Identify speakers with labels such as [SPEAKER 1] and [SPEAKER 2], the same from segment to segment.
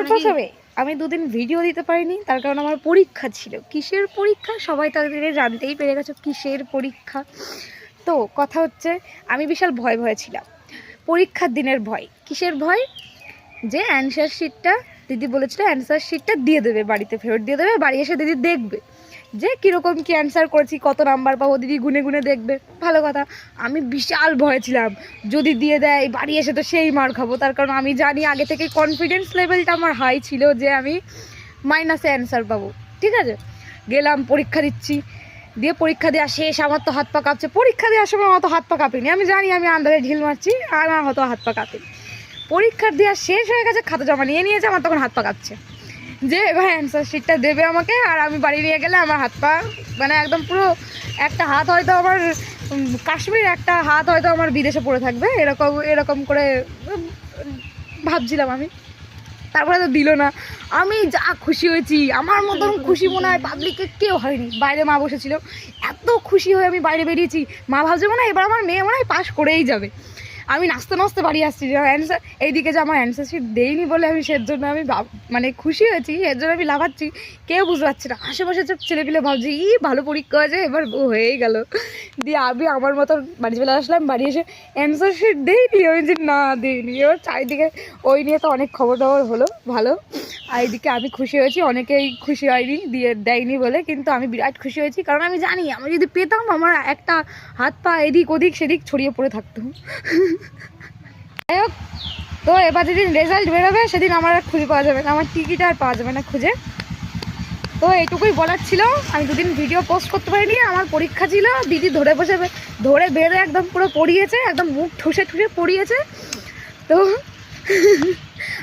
[SPEAKER 1] Purpose আমি দুদিন video দিতে পারিনি, তার কারণ আমার পরীক্ষা ছিল। কিসের পরীক্ষা? সবাই তাদের জানতেই পেরে গেছো কিসের পরীক্ষা। তো কথা হচ্ছে, আমি বিশাল ভয় ভয়ে ছিলাম। পরীক্ষার দিনের ভয়। কিসের ভয়? যে অ্যান্সার শিটটা দিদি বলেছিল অ্যান্সার শিটটা দিয়ে দেবে, বাড়িতে ফেরত দিয়ে দেবে, বাড়ি এসে দিদি দেখবে। যে কীরকম কি অ্যান্সার করেছি, কত নাম্বার পাবো, দিদি গুনে গুনে দেখবে। ভালো কথা, আমি বিশাল ভয় ছিলাম। যদি দিয়ে দেয়, বাড়ি এসে তো সেই মার খাব। তার কারণ আমি জানি আগে থেকে কনফিডেন্স লেভেলটা আমার হাই ছিল যে আমি মাইনাসে অ্যান্সার পাবো। ঠিক আছে? গেলাম, পরীক্ষা দিচ্ছি। দিয়ে পরীক্ষা দেওয়া শেষ, আমার তো হাত পা কাঁপছে। পরীক্ষা দেওয়ার সময় অত হাত পা কাঁপিনি। আমি জানি আমি আন্দাজে ঢিল মারছি, আর আমার হয়তো হাত পা কাঁপেনি। পরীক্ষার দেওয়া শেষ হয়ে গেছে, খাতা জমা নিয়ে নিয়েছে, আমার তখন হাত পা কাঁপছে। যে এবার অ্যান্সার শিটটা দেবে আমাকে, আর আমি বাড়ি নিয়ে গেলে আমার হাত পা মানে একদম পুরো একটা হাত হয়তো আমার কাশ্মীর একটা হাত হয়তো আমার বিদেশে পড়ে থাকবে, এরকম এরকম করে ভাবছিলাম আমি। তারপরে তো দিল না। আমি যা খুশি হয়েছি, আমার মতন খুশি মনে হয় পাবলিকে কেউ হয়নি। বাইরে মা বসেছিল। এত খুশি হয়ে আমি বাইরে বেরিয়েছি। মা ভাবছে মনে হয় এবার আমার মেয়ে মনে হয় পাশ করেই যাবে। আমি নাচতে নাচতে বাড়ি আসছি, যে অ্যান্সার এইদিকে যে আমার অ্যান্সার শিট দেইনি বলে আমি সের জন্য আমি মানে খুশি হয়েছি এর জন্য আমি লাভাচ্ছি কেউ বুঝতে পারছি না। আশেপাশে সব ছেলেপিলে ভাবছে, ই, ভালো পরীক্ষা হয়েছে, এবার হয়েই গেল। দিয়ে আমি আমার মতো বাড়ি চলে আসলাম, বাড়ি এসে অ্যান্সার শিট দেইনি, আমি যে না দিইনি। এবার চারিদিকে ওই নিয়ে তো অনেক খবর টবর হলো, ভালো। আর এইদিকে আমি খুশি হয়েছি, অনেকেই খুশি হয়নি, দিয়ে দেয়নি বলে, কিন্তু আমি বিরাট খুশি হয়েছি, কারণ আমি জানি, আমি যদি পেতাম, আমার একটা হাত পা এদিক ওদিক, সেদিক ছড়িয়ে পড়ে থাকতো। যাই হোক, তো এবার যেদিন রেজাল্ট বেরোবে, সেদিন আমার আর খুঁজে পাওয়া যাবে না। আমার টিকিট আর পাওয়া যাবে না খুঁজে। তো এইটুকুই বলার ছিল। আমি দুদিন ভিডিও পোস্ট করতে পারিনি, আমার পরীক্ষা ছিল। দিদি ধরে বসে, ধরে বেঁধে একদম পুরো পড়িয়েছে, একদম মুখ ঠুসে ঠুসে পড়িয়েছে। তো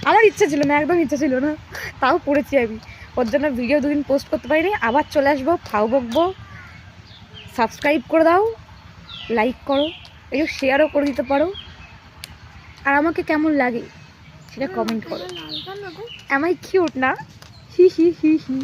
[SPEAKER 1] আমার ইচ্ছা ছিল না, একদম ইচ্ছা ছিল না। তাও পড়েছি আমি। ওর জন্য ভিডিও দুদিন পোস্ট করতে পারিনি। আবার চলে আসব ফাও বকবো। সাবস্ক্রাইব করে দাও লাইক করো, একটু শেয়ারও করে দিতে পারো। আমাকে কেমন লাগে সেটা কমেন্ট করো। আমায় কিউট না? হি হি হি হি।